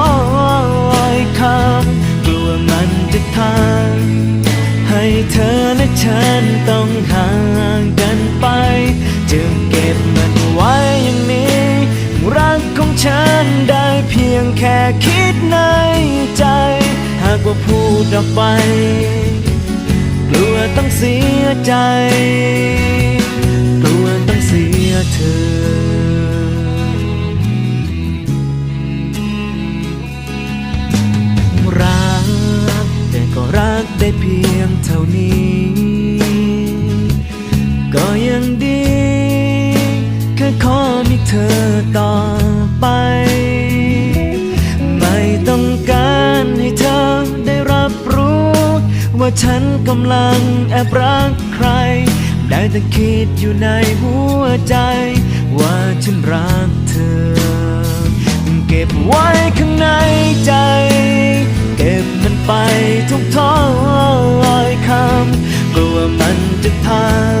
อ ฉันต้องห่างกันไป จึงเก็บมันไว้อย่างนี้ รักของฉันได้เพียงแค่คิดในใจ หากว่าพูดออกไป กลัวต้องเสียใจ เธอต่อไป ไม่ต้องการให้เธอได้รับรู้ ว่าฉันกำลังแอบรักใคร ได้แต่คิดอยู่ในหัวใจ ว่าฉันรักเธอ เก็บไว้ข้างในใจ เก็บมันไปทุกถ้อยคำกลัวมันจะทาง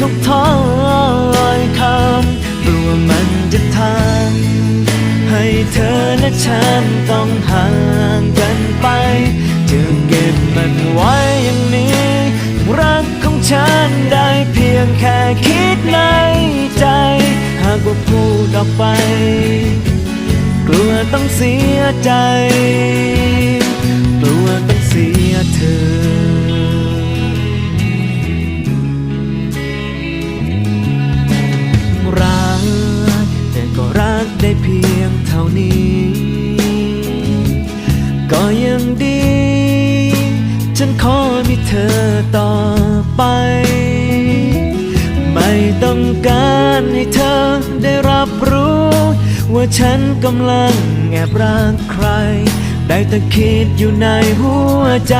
ทุกถ้อยคำกลัวมันจะทำให้เธอและฉันต้องห่างกันไปจะเก็บมันไว้อย่างนี้ รักของฉันได้เพียงแค่คิดในใจ หากว่าพูดออกไป กลัวต้องเสียใจ กลัวต้องเสียเธอ ได้เพียงเท่านี้ ก็ยังดี ฉันขอมีเธอต่อไป ไม่ต้องการให้เธอได้รับรู้ ว่าฉันกำลังแอบรักใคร ได้แต่คิดอยู่ในหัวใจ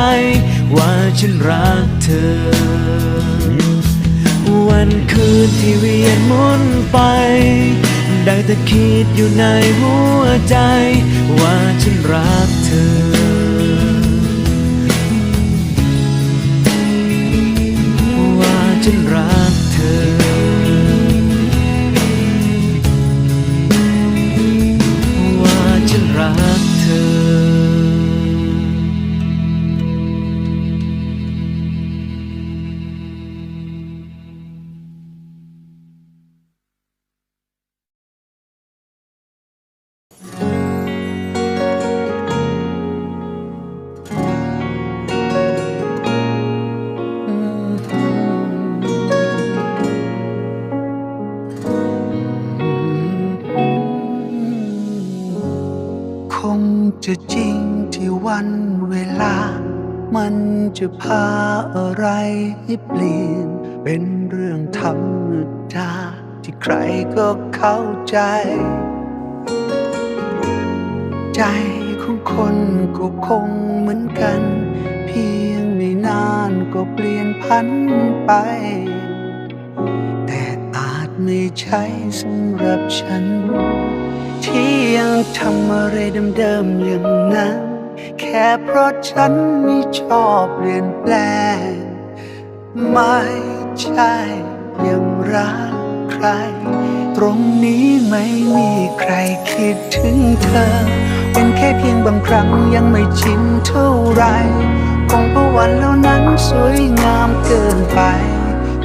ว่าฉันรักเธอ วันคืนที่เวียนหมุนไป ได้แต่คิดอยู่ในหัวใจ ว่าฉันรักเธอว่าฉันรักเธอ วันเวลา มันจะพาอะไรให้เปลี่ยน เป็นเรื่องธรรมดาที่ใครก็เข้าใจ ใจของคนก็คงเหมือนกัน เพียงไม่นานก็เปลี่ยนพันไป แต่อาจไม่ใช่สำหรับฉัน ที่ยังทำอะไรเดิมๆอย่างนั้น ค่เพราะฉันไม่ชอบเปลี่ยนแปลง ไม่ใช่ยังรักใคร ตรงนี้ไม่มีใครคิดถึงเธอ เป็นแค่เพียงบางครั้งยังไม่ชินเท่าไรคงเพราะวันเหล่านั้นสวยงามเกินไป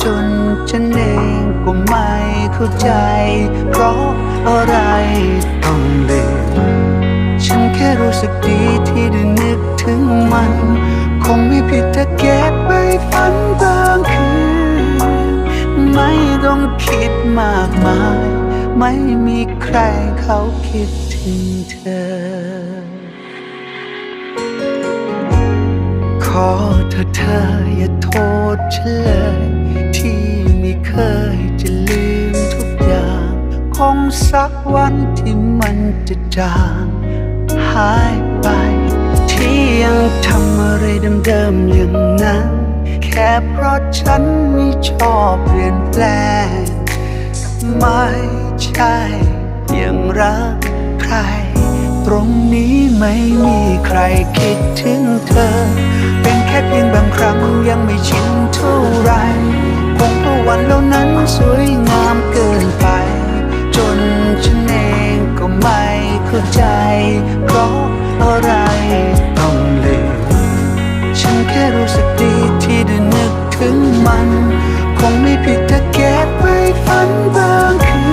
จนฉันเองก็ไม่เข้าใจ เพราะอะไรต้องเลืมฉัน ค่รู้สึกดีที่ได้นึกถึงมัน คงไม่ผิดถ้าเก็บไปฝันบางคืน ไม่ต้องคิดมากมาย ไม่มีใครเขาคิดถึงเธอ ขอเธอเธออย่าโทษฉันเลยที่ไม่เคยจะลืมทุกอย่าง คงสักวันที่มันจะจาง หายไป ที่ยังทำอะไรเดิมๆอย่างนั้น แค่เพราะฉันไม่ชอบเปลี่ยนแปลง ไม่ใช่ยังรักใคร ตรงนี้ไม่มีใครคิดถึงเธอ เป็นแค่เพียงบางครั้งยังไม่ชินเท่าไรคงเพราะวันเหล่านั้นสวยงามเกินไป จนฉัน เข้าใจ เพราะอะไรต้องลืม ฉันแค่รู้สึกดีที่ได้นึกถึงมัน คงไม่ผิดถ้าเก็บไว้ฝันบางคื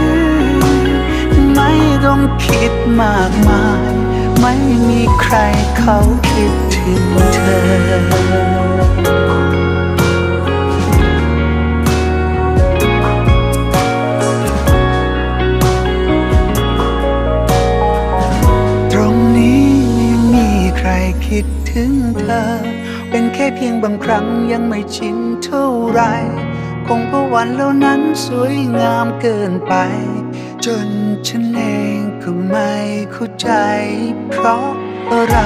น ไม่ต้องคิดมากมาย ไม่มีใครเขาคิดถึงเธอ ถึงเธอ เป็นแค่เพียงบางครั้งยังไม่ชินเท่าไร คงเพราะวันเหล่านั้นสวยงามเกินไป จนฉันเองก็ไม่เข้าใจ เพราะอะไร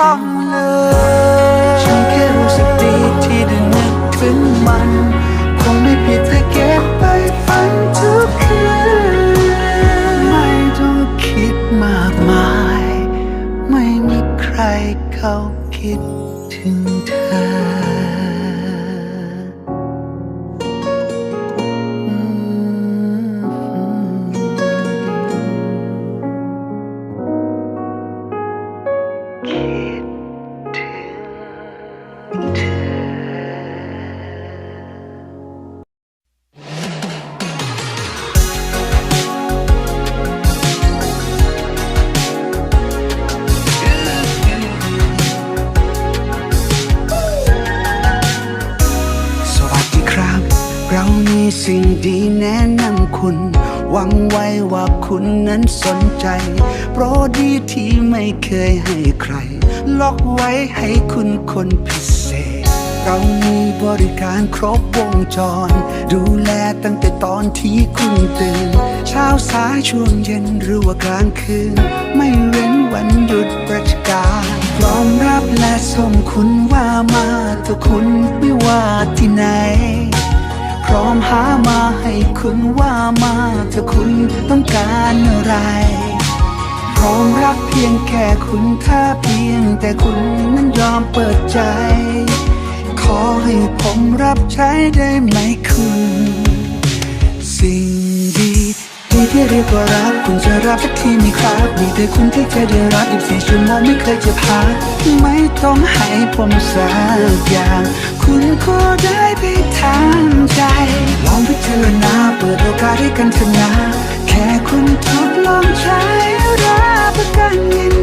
ต้องเลิกฉันแค่รู้สึกดีที่ได้นึกถึงมัน สิ่งดีแนะนำคุณ หวังไว้ว่าคุณนั้นสนใจ โปรดดีที่ไม่เคยให้ใคร ล็อกไว้ให้คุณคนพิเศษ เรามีบริการครบวงจร ดูแลตั้งแต่ตอนที่คุณตื่น เช้าสายช่วงเย็นหรือว่ากลางคืน ไม่เว้นวันหยุดราชการพร้อมรับและส่งคุณว่ามาถ้าคุณไม่ว่าที่ไหน มหามาให้คุณว่ามาถ้าคุณต้องการอะไร พร้อมรับเพียงแค่คุณถ้าเพียงแต่คุณนั้นยอมเปิดใจ ขอให้ผมรับใช้ได้ไหมคุณ สิ่ง ที่เรียกว่ารักคุณจะรับสักทีไหมครับมีแต่คุณที่จะได้รับ24ชั่วโมงไม่เคยจะพักไม่ต้องให้ผมสักอย่าง คุณก็ได้ไปทางใจ ลองพิจารณาเปิดโอกาสให้กันเถอะนะแค่คุณทดลองใช้รับประกันยิน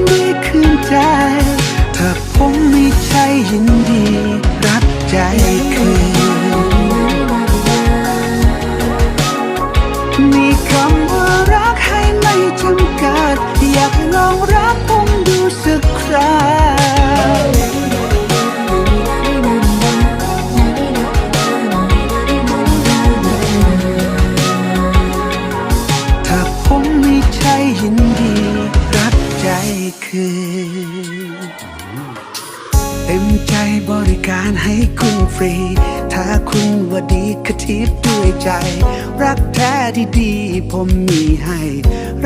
รี ถ้าคุณว่าดีก็ทิปด้วยใจ รักแท้ที่ดีผมมีให้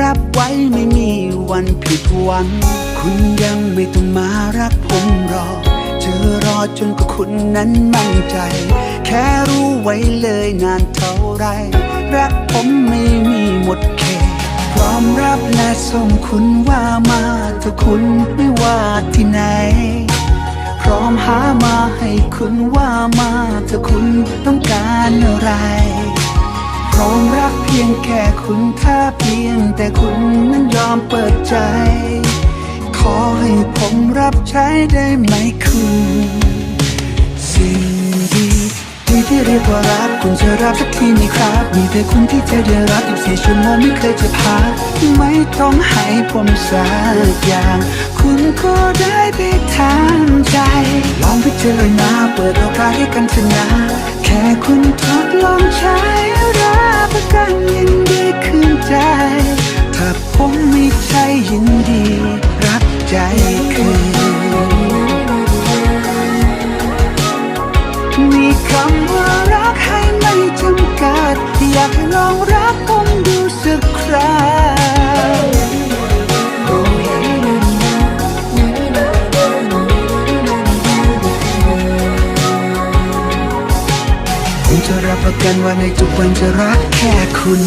รับไว้ไม่มีวันผิดหวัง คุณยังไม่ต้องมารักผมหรอกจะรอจนกว่าคุณนั้นมั่นใจ แค่รู้ไว้เลยนานเท่าไร รักผมไม่มีหมดเขตพร้อมรับและส่งคุณว่ามาถ้าคุณไม่ว่าที่ไหน พร้อมหามาให้คุณว่ามาถ้าคุณต้องการอะไร พร้อมรักเพียงแค่คุณถ้าเพียงแต่คุณนั้นยอมเปิดใจ ขอให้ผมรับใช้ได้ไหมคุณ ที่เรียกว่ารักคุณจะรับสักทีไหมครับ มีแต่คุณที่จะได้รับ24ชั่วโมงไม่เคยจะพักไม่ต้องให้ผมสักอย่าง คุณก็ได้ไปทางใจ ลองพิจารณาเปิดโอกาสให้กันเถอะนะแค่คุณทดลองใช้รับประกันยินดีคืนใจ ถ้าผมไม่ใช่ยินดี รับใจคืน คำว่ารักให้ไม่จำกัด อยากให้ลองรักผมดูสักครั้งผมจะรับประกันว่าในทุกวันจะรักแค่คุณ